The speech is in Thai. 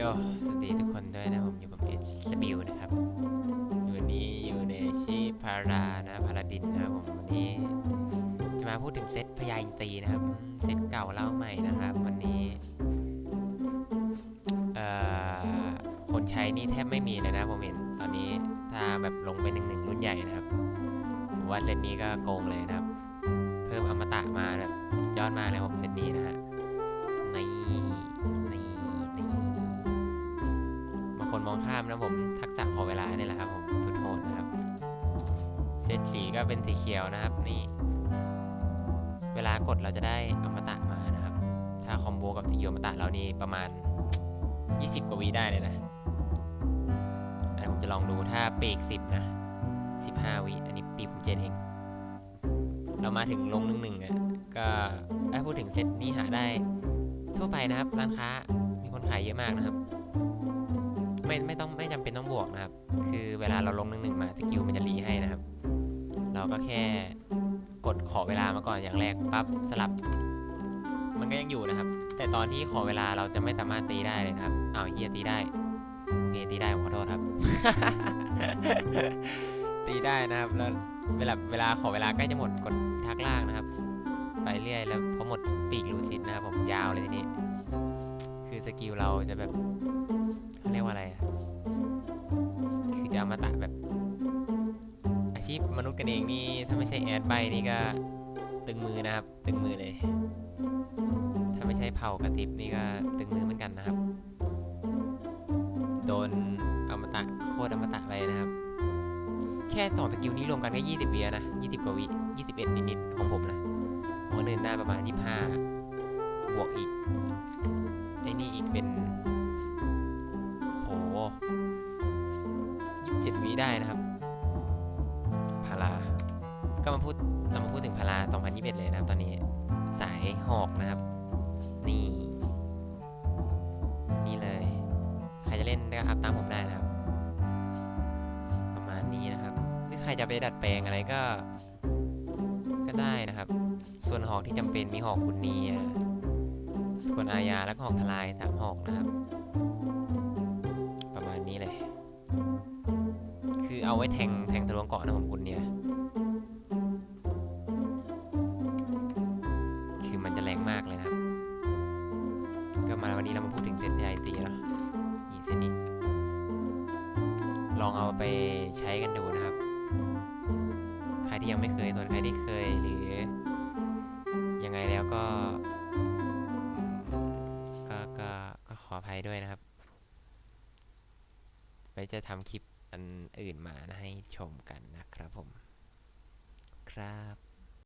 ยสวัสดีทุกคนด้วยนะผมอยู่กับเอสบิวนะครับวันนี้อยู่ในชีพารานะพาราดินนะครับผมวันนี้จะมาพูดถึงเซตพยาอินทรีนะครับเซตเก่าเล่าใหม่นะครับ วันนี้เอ่อคนใช้นี่แทบไม่มีเลยนะผมเห็นตอนนี้ถ้าแบบลงไปหนึ่งหนึ่งรุ่นใหญ่นะครับผมว่าเซตนี้ก็โกงเลยนะครับ เพิ่มอมตะมาแบบยอดมากเลยผม คนมองข้ามนะผมทักษะขอเวลาเนี่ยแหละครับผมสุดโหดนะครับเซตสีก็เป็นสีเขียวนะครับนี่เวลากดเราจะได้อมตะมานะครับ ถ้าคอมโบกับสีเขียวอมตะเรานี่ประมาณ 20 กว่าวิได้เลยนะอันผมจะลองดูถ้าปีก 10 นะ 15 วิอันนี้ปีผมเจนเองเรามาถึงลงหนึ่งหนึ่งอะก็ถ้าพูดถึงเซตนี้หาได้ทั่วไปนะครับร้านค้ามีคนขายเยอะมากนะครับ ไม่ไม่ต้องไม่จำเป็นต้องบวกนะครับ คือเวลาเราลงหนึ่งหนึ่งมาสกิลมันจะรีให้นะครับ เราก็แค่กดขอเวลามาก่อนอย่างแรกปั๊บสลับ มันก็ยังอยู่นะครับ แต่ตอนที่ขอเวลาเราจะไม่สามารถตีได้เลยครับอ้าวเฮียตีได้โอเคตีได้ขอโทษครับ ตีได้นะครับแล้วเวลาเวลาขอเวลาใกล้จะหมดกดทักล่างนะครับ ไปเรื่อยแล้วพอหมดปีกลูซิดนะครับผมยาวเลยทีนี้ คือสกิลเราจะแบบ รียกว่าอะไรอะคือจะอมาตะแบบ อาชีพมนุษย์กันเองนี่ถ้าไม่ใช่แอดใบนี่ก็ตึงมือนะครับ ตึงมือเลย ถ้าไม่ใช่เผากระติบนี่ก็ตึงมือเหมือนกันนะครับ โดนอมตะโคตรอมตะไปนะครับ แค่สองสกิลนี้รวมกันก็ยี่สิบวิแล้วนะยี่สิบกว่าวิยี่สิบเอ็ดนิดๆของผมนะผมก็เดินได้ประมาณยี่ห้าบวกอีกไอ้นี่อีกเป็น ยี่สิบเจ็ดวิได้นะครับพาราก็มาพูดเรามาพูดถึงพารา2021 เลยนะครับ ตอนนี้สายหอกนะครับ นี่ นี่เลย ใครจะเล่นก็อัพตามผมได้นะครับ ประมาณนี้นะครับหรือใครจะไปดัดแปลงอะไรก็ ก็ได้นะครับ ส่วนหอกที่จำเป็นมีหอกคุณเนียทวนอาญาแล้วก็หอกทลายสามหอกนะครับ นี้เลย คือเอาไว้แทงแทงทะลวงเกาะนะผมคุณเนี่ย คือมันจะแรงมากเลยนะครับก็มาวันนี้เรามาพูดถึงเซตไอตีเนาะนี่เซตนี้ ลองเอาไปใช้กันดูนะครับ ใครที่ยังไม่เคยส่วนใครที่เคยหรือ ยังไงแล้วก็ ก็ก็ก็ขออภัยด้วยนะครับ ว้จะทำคลิปอันอื่นมานะให้ชมกันนะครับผม ครับ